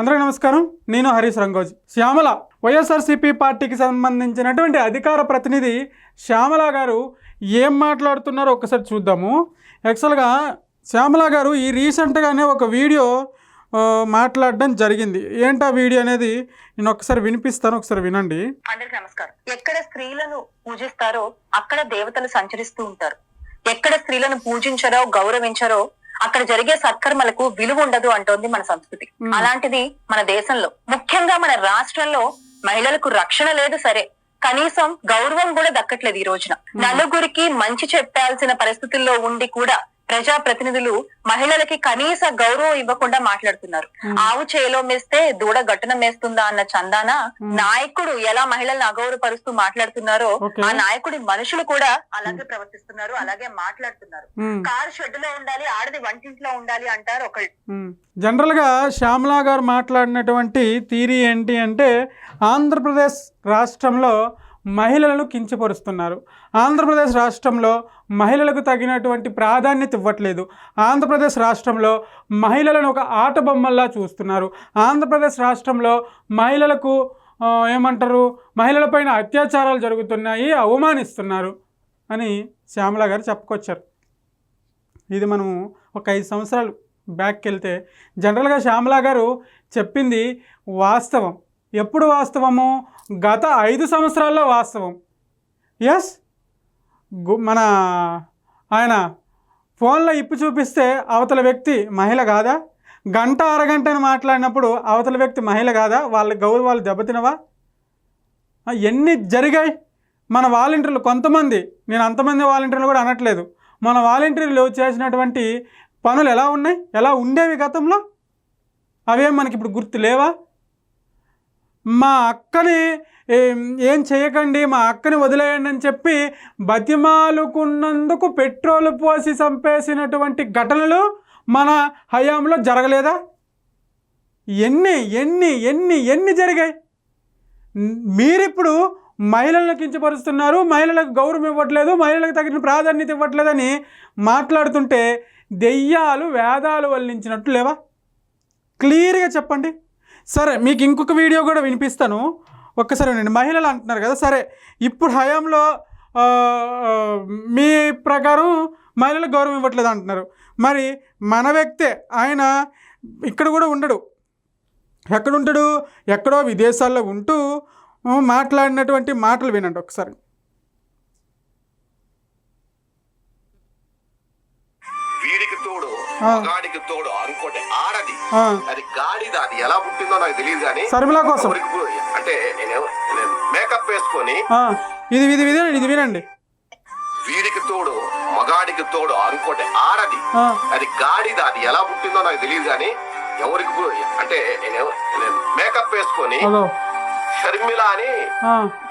అందరికీ నమస్కారం. నేను హరీష్ రంగోజ్. శ్యామల వైఎస్ఆర్సీపీ పార్టీకి సంబంధించినటువంటి అధికార ప్రతినిధి శ్యామల గారు ఏం మాట్లాడుతున్నారో ఒకసారి చూద్దాము. యాక్చువల్గా శ్యామల గారు ఈ రీసెంట్గానే ఒక వీడియో మాట్లాడడం జరిగింది. ఏంటా వీడియో అనేది? నేను ఒకసారి వినిపిస్తాను ఒకసారి వినండి. అందరికి నమస్కారం. ఎక్కడ స్త్రీలను పూజిస్తారో అక్కడ దేవతలు సంచరిస్తూ ఉంటారు. ఎక్కడ స్త్రీలను పూజించారో గౌరవించారో అక్కడ జరిగే సత్కర్మలకు విలువ ఉండదు అంటోంది మన సంస్కృతి. అలాంటిది మన దేశంలో. ముఖ్యంగా మన రాష్ట్రంలో మహిళలకు రక్షణ లేదు సరే. కనీసం గౌరవం కూడా దక్కట్లేదు ఈ రోజున. నలుగురికి మంచి చెప్పాల్సిన పరిస్థితుల్లో ఉండి కూడా ప్రజా ప్రతినిధులు మహిళలకి కనీస గౌరవం ఇవ్వకుండా మాట్లాడుతున్నారు. ఆవు చేలో మేస్తే దూడ గట్టున మేస్తుందా అన్న చందాన. నాయకుడు ఎలా మహిళలను అగౌరవపరుస్తూ మాట్లాడుతున్నారో. ఆ నాయకుడి మనుషులు కూడా అలాగే ప్రవర్తిస్తున్నారు అలాగే మాట్లాడుతున్నారు కారు షెడ్లో ఉండాలి ఆడది వంటింట్లో ఉండాలి అంటారు ఒకళ్ళు ఉమ్. జనరల్గా శ్యామల గారు మాట్లాడినటువంటి థీరీ ఏంటి అంటే ఆంధ్రప్రదేశ్ రాష్ట్రంలో మహిళలను కించపరుస్తున్నారు. ఆంధ్రప్రదేశ్ రాష్ట్రంలో మహిళలకు తగినటువంటి ప్రాధాన్యత ఇవ్వట్లేదు. ఆంధ్రప్రదేశ్ రాష్ట్రంలో మహిళలను ఒక ఆట బొమ్మల్లా చూస్తున్నారు. ఆంధ్రప్రదేశ్ రాష్ట్రంలో మహిళలకు ఏమంటారు మహిళలపైన అత్యాచారాలు జరుగుతున్నాయి అవమానిస్తున్నారు అని శ్యామల గారు చెప్పుకొచ్చారు. ఇది మనము ఒక ఐదు సంవత్సరాలు బ్యాక్కి వెళ్తే జనరల్గా శ్యామల గారు చెప్పింది వాస్తవం. ఎప్పుడు వాస్తవము? గత ఐదు సంవత్సరాల్లో వాస్తవం. ఎస్ మన ఆయన ఫోన్లో ఇప్పు చూపిస్తే అవతల వ్యక్తి మహిళ కాదా? గంట అరగంటని మాట్లాడినప్పుడు అవతల వ్యక్తి మహిళ కాదా? వాళ్ళ గౌరవాలు దెబ్బతినవా? ఎన్ని జరిగాయి? మన వాలంటీర్లు కొంతమంది నేను అంతమంది వాలంటీర్లు కూడా అనట్లేదు. మన వాలంటీర్లు చేసినటువంటి పనులు ఎలా ఉన్నాయి? ఎలా ఉండేవి గతంలో? అవేం మనకి ఇప్పుడు గుర్తు లేవా? మా అక్కని ఏం చేయకండి మా అక్కని వదిలేయండి అని చెప్పి బతిమాలుకున్నందుకు పెట్రోల్ పోసి చంపేసినటువంటి ఘటనలు మన హయాంలో జరగలేదా? ఎన్ని ఎన్ని ఎన్ని ఎన్ని జరిగాయి? మీరిప్పుడు మహిళలను కించపరుస్తున్నారు మహిళలకు గౌరవం ఇవ్వట్లేదు మహిళలకు తగిన ప్రాధాన్యత ఇవ్వట్లేదని మాట్లాడుతుంటే దెయ్యాలు వేదాలు వల్లించినట్టు లేవా? క్లియర్గా చెప్పండి. సరే మీకు ఇంకొక వీడియో కూడా వినిపిస్తాను. ఒక్కసారి నేను మహిళలు అంటున్నారు కదా సరే ఇప్పుడు హయాంలో మీ ప్రకారం మహిళలకు గౌరవం ఇవ్వట్లేదు అంటున్నారు. మరి మన వ్యక్తే ఆయన ఇక్కడ కూడా ఉండడు. ఎక్కడుంటాడు? ఎక్కడో విదేశాల్లో ఉంటూ మాట్లాడినటువంటి మాటలు వినండి ఒకసారి మగాడికి తోడు ఇంకోటి ఆడది అది గాడిద అది ఎలా పుట్టిందో నాకు తెలియదు కానీ శర్మిల కోసం. అంటే నేను మేకప్ వేసుకొని ఇది ఇది వినండి ఇది వినండి. వీడికి తోడు మగాడికి తోడు ఇంకోటి ఆడది అది గాడిద అది ఎలా పుట్టిందో నాకు తెలియదు కానీ ఎవరికి అంటే నేను మేకప్ వేసుకొని షర్మిల అని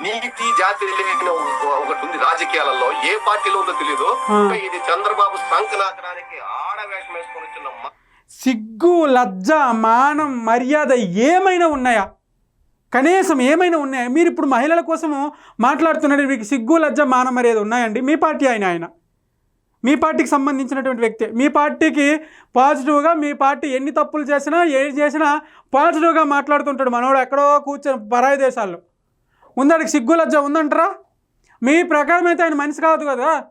నీతి జాతి లేని ఒక- ఒకటి ఉంది రాజకీయాలలో. ఏ పార్టీలో ఉందో తెలియదు. ఇది చంద్రబాబు సంకనాకడానికి వేసుకొని వచ్చిన సిగ్గు లజ్జ మానం మర్యాద ఏమైనా ఉన్నాయా? కనీసం ఏమైనా ఉన్నాయా? మీరు ఇప్పుడు మహిళల కోసము మాట్లాడుతున్నారు మీకు సిగ్గు లజ్జ మానం మర్యాద ఉన్నాయండి? మీ పార్టీ ఆయన ఆయన? మీ పార్టీకి సంబంధించినటువంటి వ్యక్తి? మీ పార్టీకి పాజిటివ్గా మీ పార్టీ ఎన్ని తప్పులు చేసినా ఏది చేసినా పాజిటివ్గా మాట్లాడుతుంటాడు మనోడు ఎక్కడో కూర్చొని పరాయి దేశాల్లో. ఉందాడికి సిగ్గు లజ్జ ఉందంటారా? మీ ప్రకారం అయితే ఆయన మనిషి కాదు కదా?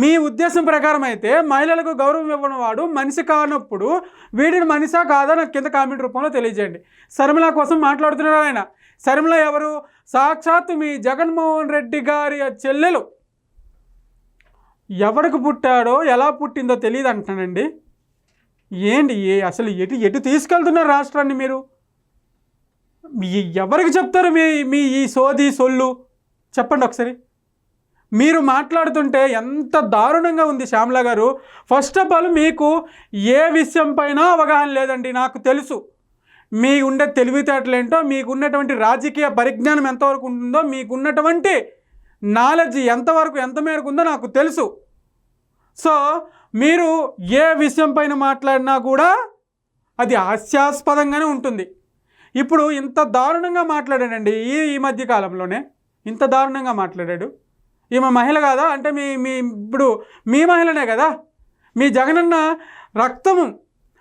మీ ఉద్దేశం ప్రకారం అయితే మహిళలకు గౌరవం ఇవ్వని వాడు మనిషి కానప్పుడు వీడిని మనిషా కాదా నాకు కింద కామెంట్ రూపంలో తెలియజేయండి. శర్మిల కోసం మాట్లాడుతున్నాడు ఆయన. శర్మిల ఎవరు? సాక్షాత్తు మీ జగన్మోహన్ రెడ్డి గారి చెల్లెలు. ఎవరికి పుట్టాడో ఎలా పుట్టిందో తెలియదు అంటానండి. ఏంటి ఏ అసలు ఎటు ఎటు తీసుకెళ్తున్నారు రాష్ట్రాన్ని మీరు? ఎవరికి చెప్తారు మీ మీ ఈ సోది సొల్లు? చెప్పండి ఒకసారి. మీరు మాట్లాడుతుంటే ఎంత దారుణంగా ఉంది శ్యామల గారు. ఫస్ట్ ఆఫ్ ఆల్ మీకు ఏ విషయం పైన అవగాహన లేదండి నాకు తెలుసు. మీ ఉండే తెలివితేటలేంటో మీకు ఉన్నటువంటి రాజకీయ పరిజ్ఞానం ఎంతవరకు ఉంటుందో మీకు ఉన్నటువంటి నాలెడ్జ్ ఎంతవరకు ఎంత మేరకు ఉందో నాకు తెలుసు. సో మీరు ఏ విషయం పైన మాట్లాడినా కూడా అది హాస్యాస్పదంగానే ఉంటుంది. ఇప్పుడు ఇంత దారుణంగా మాట్లాడాడండి ఈ ఈ మధ్య కాలంలోనే. ఇంత దారుణంగా మాట్లాడాడు. ఈమె మహిళ కాదా? అంటే మీ మీ ఇప్పుడు మీ మహిళనే కదా? మీ జగనన్న రక్తము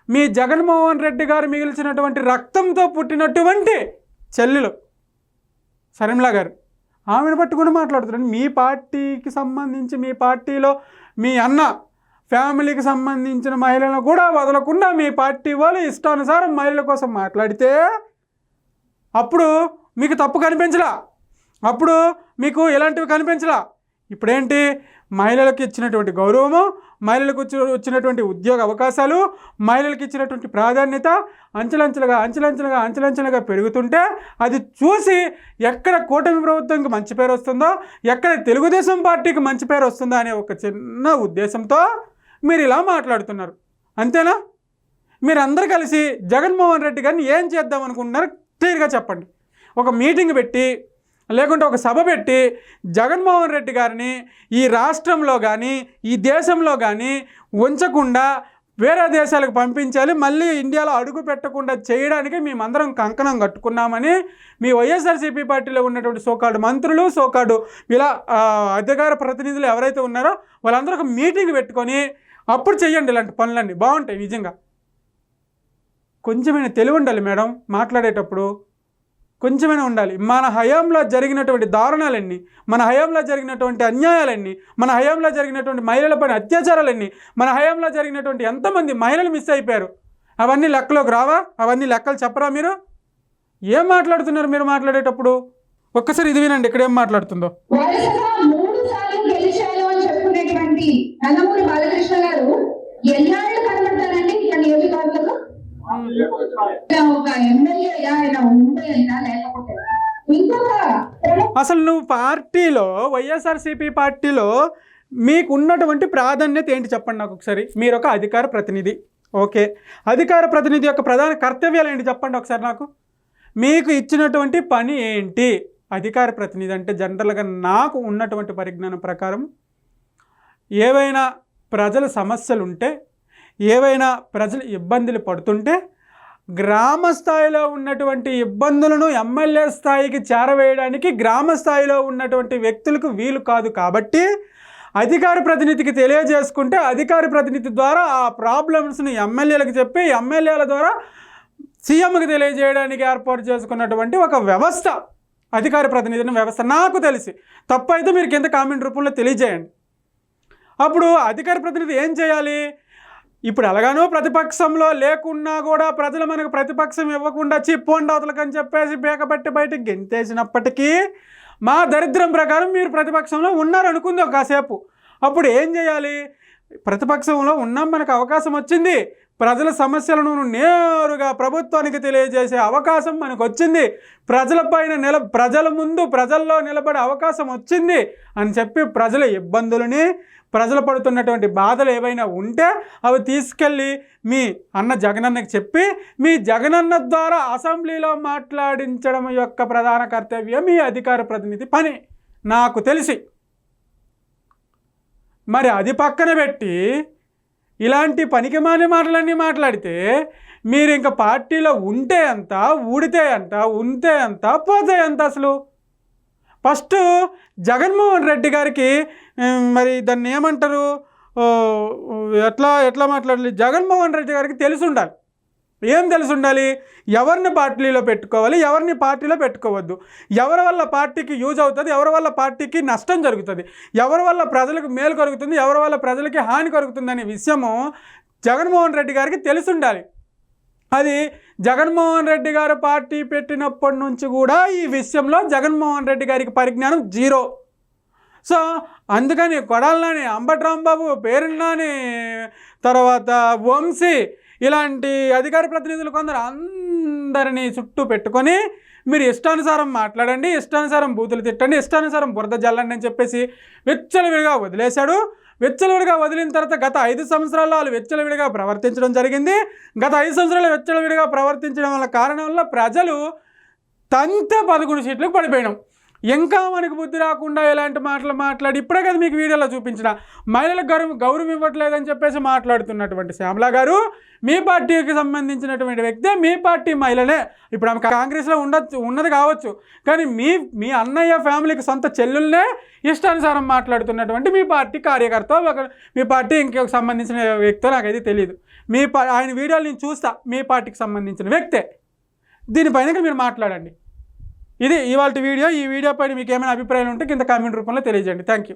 మీ జగన్మోహన్ రెడ్డి గారు మిగిల్చినటువంటి రక్తంతో పుట్టినటువంటి చెల్లెలు శర్మిల గారు. ఆమెను పట్టుకుని మాట్లాడుతున్నాను. మీ పార్టీకి సంబంధించి మీ పార్టీలో మీ అన్న ఫ్యామిలీకి సంబంధించిన మహిళలను కూడా వదలకుండా మీ పార్టీ వాళ్ళు ఇష్టానుసారం మహిళల కోసం మాట్లాడితే అప్పుడు మీకు తప్పు కనిపించలా? అప్పుడు మీకు ఇలాంటివి కనిపించలా? ఇప్పుడేంటి? మహిళలకు ఇచ్చినటువంటి గౌరవము మహిళలకు వచ్చినటువంటి ఉద్యోగ అవకాశాలు మహిళలకు ఇచ్చినటువంటి ప్రాధాన్యత అంచెలంచెలుగా అంచెలంచెలుగా అంచెలంచెలుగా పెరుగుతుంటే అది చూసి ఎక్కడ కూటమి ప్రభుత్వంకి మంచి పేరు వస్తుందో ఎక్కడ తెలుగుదేశం పార్టీకి మంచి పేరు వస్తుందో అనే ఒక చిన్న ఉద్దేశంతో మీరు ఇలా మాట్లాడుతున్నారు. అంతేనా? మీరందరూ కలిసి జగన్మోహన్ రెడ్డి గారిని ఏం చేద్దాం అనుకుంటున్నారు క్లియర్గా చెప్పండి. ఒక మీటింగ్ పెట్టి లేకుంటే ఒక సభ పెట్టి జగన్మోహన్ రెడ్డి గారిని ఈ రాష్ట్రంలో కానీ ఈ దేశంలో కానీ ఉంచకుండా వేరే దేశాలకు పంపించాలి మళ్ళీ ఇండియాలో అడుగు పెట్టకుండా చేయడానికి మేమందరం కంకణం కట్టుకున్నామని మీ వైఎస్ఆర్సీపీ పార్టీలో ఉన్నటువంటి సోకాడు మంత్రులు సోకాడు ఇలా అధికార ప్రతినిధులు ఎవరైతే ఉన్నారో వాళ్ళందరూ ఒక మీటింగ్ పెట్టుకొని అప్పుడు చెయ్యండి ఇలాంటి పనులన్నీ. బాగుంటాయి నిజంగా. కొంచెమైనా తెలివి ఉండాలి మేడం మాట్లాడేటప్పుడు. కొంచెమైనా ఉండాలి. మన హయాంలో జరిగినటువంటి దారుణాలన్నీ మన హయాంలో జరిగినటువంటి అన్యాయాలన్నీ మన హయాంలో జరిగినటువంటి మహిళలపైన అత్యాచారాలన్నీ మన హయాంలో జరిగినటువంటి ఎంతమంది మహిళలు మిస్ అయిపోయారు అవన్నీ లెక్కలోకి రావా? అవన్నీ లెక్కలు చెప్పరా మీరు? ఏం మాట్లాడుతున్నారు మీరు మాట్లాడేటప్పుడు? ఒక్కసారి ఇది వినండి ఇక్కడ ఏం మాట్లాడుతుందో వరుసగా మూడు సార్లు గెలిచాను అని చెప్పుకునేటువంటి నందమూరి బాలకృష్ణ గారు ఎన్నాళ్ళు కనబడతారండి ఇక్కడ నియోజకవర్గంలో ఒక ఎమ్మెల్యే ఆయన ఉంటే అయినా లేకపోతే ఇంకొక ప్రముఖ అసలు నువ్వు పార్టీలో వైఎస్ఆర్సీపీ పార్టీలో మీకు ఉన్నటువంటి ప్రాధాన్యత ఏంటి చెప్పండి నాకు ఒకసారి? మీరు ఒక అధికార ప్రతినిధి. ఓకే. అధికార ప్రతినిధి యొక్క ప్రధాన కర్తవ్యాలు ఏంటి చెప్పండి ఒకసారి నాకు? మీకు ఇచ్చినటువంటి పని ఏంటి? అధికార ప్రతినిధి అంటే జనరల్గా నాకు ఉన్నటువంటి పరిజ్ఞానం ప్రకారం ఏవైనా ప్రజల సమస్యలు ఉంటే ఏవైనా ప్రజలు ఇబ్బందులు పడుతుంటే గ్రామ స్థాయిలో ఉన్నటువంటి ఇబ్బందులను ఎమ్మెల్యే స్థాయికి చేరవేయడానికి గ్రామ స్థాయిలో ఉన్నటువంటి వ్యక్తులకు వీలు కాదు కాబట్టి అధికార ప్రతినిధికి తెలియజేసుకుంటే అధికార ప్రతినిధి ద్వారా ఆ ప్రాబ్లమ్స్ని ఎమ్మెల్యేలకు చెప్పి ఎమ్మెల్యేల ద్వారా సీఎంకి తెలియజేయడానికి ఏర్పాటు చేసుకున్నటువంటి ఒక వ్యవస్థ అధికార ప్రతినిధిని వ్యవస్థ. నాకు తెలిసి తప్పైతే మీరు కింద కామెంట్ రూపంలో తెలియజేయండి. అప్పుడు అధికార ప్రతినిధి ఏం చేయాలి? ఇప్పుడు ఎలాగానో ప్రతిపక్షంలో లేకున్నా కూడా ప్రజలు మనకు ప్రతిపక్షం ఇవ్వకుండా చిప్పోండి అవతలకని చెప్పేసి బేకబట్టి బయటకు గెంతేసినప్పటికీ మా దరిద్రం ప్రకారం మీరు ప్రతిపక్షంలో ఉన్నారనుకుందాం కాసేపు. అప్పుడు ఏం చేయాలి? ప్రతిపక్షంలో ఉన్నాం మనకు అవకాశం వచ్చింది. ప్రజల సమస్యలను నేరుగా ప్రభుత్వానికి తెలియజేసే అవకాశం మనకు వచ్చింది ప్రజలపైన నిల ప్రజల ముందు ప్రజల్లో నిలబడే అవకాశం వచ్చింది అని చెప్పి ప్రజల ఇబ్బందులని ప్రజలు పడుతున్నటువంటి బాధలు ఏవైనా ఉంటే అవి తీసుకెళ్ళి మీ అన్న జగనన్నకి చెప్పి మీ జగనన్న ద్వారా అసెంబ్లీలో మాట్లాడించడం యొక్క ప్రధాన కర్తవ్యం మీ అధికార ప్రతినిధి పని. నాకు తెలిసి. మరి అది పక్కన పెట్టి ఇలాంటి పనికిమాలి మాటలన్నీ మాట్లాడితే మీరు ఇంకా పార్టీలో ఉంటే అంత ఊడితే అంత ఉంటే అంత పోతే అంత అసలు? ఫస్ట్ జగన్మోహన్ రెడ్డి గారికి మరి దాన్ని ఏమంటారు? ఎట్లా ఎట్లా మాట్లాడాలి? జగన్మోహన్ రెడ్డి గారికి తెలిసి ఉండాలి. ఏం తెలిసి ఉండాలి? ఎవరిని పార్టీలో పెట్టుకోవాలి? ఎవరిని పార్టీలో పెట్టుకోవద్దు. ఎవరి వల్ల పార్టీకి యూజ్ అవుతుంది? ఎవరి వల్ల పార్టీకి నష్టం జరుగుతుంది? ఎవరి వల్ల ప్రజలకు మేలు కలుగుతుంది? ఎవరి వల్ల ప్రజలకి హాని కలుగుతుంది అనే విషయము జగన్మోహన్ రెడ్డి గారికి తెలిసి ఉండాలి. అది జగన్మోహన్ రెడ్డి గారు పార్టీ పెట్టినప్పటి నుంచి కూడా ఈ విషయంలో జగన్మోహన్ రెడ్డి గారికి పరిజ్ఞానం జీరో. సో అందుకని కొడాలని అంబటి రాంబాబు పేరున్నాని తర్వాత వంశీ ఇలాంటి అధికార ప్రతినిధులు కొందరు అందరినీ చుట్టూ పెట్టుకొని మీరు ఇష్టానుసారం మాట్లాడండి ఇష్టానుసారం బూతులు తిట్టండి ఇష్టానుసారం బురద జల్లండి అని చెప్పేసి వెచ్చలవిడిగా వదిలేశాడు. వెచ్చలవిడిగా వదిలిన తర్వాత గత ఐదు సంవత్సరాల్లో వాళ్ళు వెచ్చలవిడిగా ప్రవర్తించడం జరిగింది. గత ఐదు సంవత్సరాలు వెచ్చలవిడిగా ప్రవర్తించడం వల్ల కారణం వల్ల ప్రజలు తంత పదకొండు సీట్లకు పడిపోయినాం. ఇంకా మనకు బుద్ధి రాకుండా ఇలాంటి మాటలు మాట్లాడి ఇప్పుడే కదా మీకు వీడియోలో చూపించిన. మహిళలకు గౌరవం గౌరవం ఇవ్వట్లేదని చెప్పేసి మాట్లాడుతున్నటువంటి శ్యామల గారు మీ పార్టీకి సంబంధించినటువంటి వ్యక్తే మీ పార్టీ మహిళనే ఇప్పుడు ఆమె కాంగ్రెస్లో ఉండొచ్చు ఉన్నది కావచ్చు. కానీ మీ మీ అన్నయ్య ఫ్యామిలీకి సొంత చెల్లుల్నే ఇష్టానుసారం మాట్లాడుతున్నటువంటి మీ పార్టీ కార్యకర్త ఒక మీ పార్టీ ఇంకొక సంబంధించిన వ్యక్తో నాకైతే తెలియదు మీ ఆయన వీడియోలు నేను చూస్తా మీ పార్టీకి సంబంధించిన వ్యక్తే. దీనిపైన మీరు మాట్లాడండి. ఇది ఇవాళ వీడియో. ఈ వీడియో పైన మీకు ఏమైనా అభిప్రాయాలు ఉంటే కింద కామెంట్ రూపంలో తెలియజేయండి. Thank you